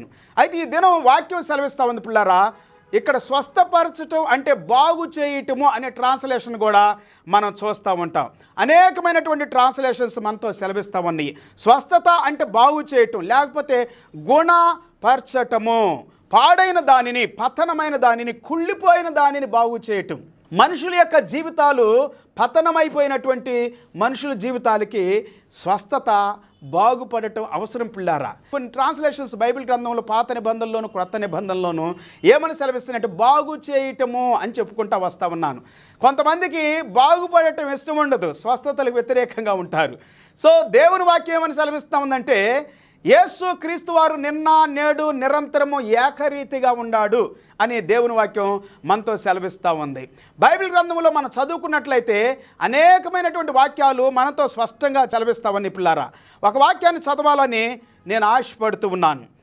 మాట్లాడాను అయితే ఈ దినం వాక్యం సెలవిస్తా ఉంది పిల్లారా ఇక్కడ స్వస్థపరచటం అంటే బాగు చేయటము అనే ట్రాన్స్లేషన్ కూడా మనం చూస్తూ ఉంటాం. అనేకమైనటువంటి ట్రాన్స్లేషన్స్ మనతో సెలవిస్తూ ఉన్నాయి. స్వస్థత అంటే బాగు చేయటం లేకపోతే గుణపరచటము. పాడైన దానిని పతనమైన దానిని కుళ్ళిపోయిన దానిని బాగు చేయటం. మనుషుల యొక్క జీవితాలు పతనమైపోయినటువంటి మనుషుల జీవితాలకి స్వస్థత బాగుపడటం అవసరం పిల్లారా? కొన్ని ట్రాన్స్లేషన్స్ బైబిల్ గ్రంథంలో పాత నిబంధనలోను క్రొత్త నిబంధనలోను ఏమని సెలవిస్తున్నట్టు బాగు చేయటము అని చెప్పుకుంటా వస్తూ ఉన్నాను. కొంతమందికి బాగుపడటం ఇష్టం ఉండదు స్వస్థతలకు వ్యతిరేకంగా ఉంటారు. సో దేవుని వాక్యం ఏమని సెలవిస్తూ ఉందంటే యేసు క్రీస్తు వారు నిన్న నేడు నిరంతరము ఏకరీతిగా ఉన్నాడు అని దేవుని వాక్యం మనతో సెలవిస్తూ ఉంది. బైబిల్ గ్రంథంలో మనం చదువుకున్నట్లయితే అనేకమైనటువంటి వాక్యాలు మనతో స్పష్టంగా చలవిస్తావని పిల్లారా. ఒక వాక్యాన్ని చదవాలని నేను ఆశపడుతూ ఉన్నాను.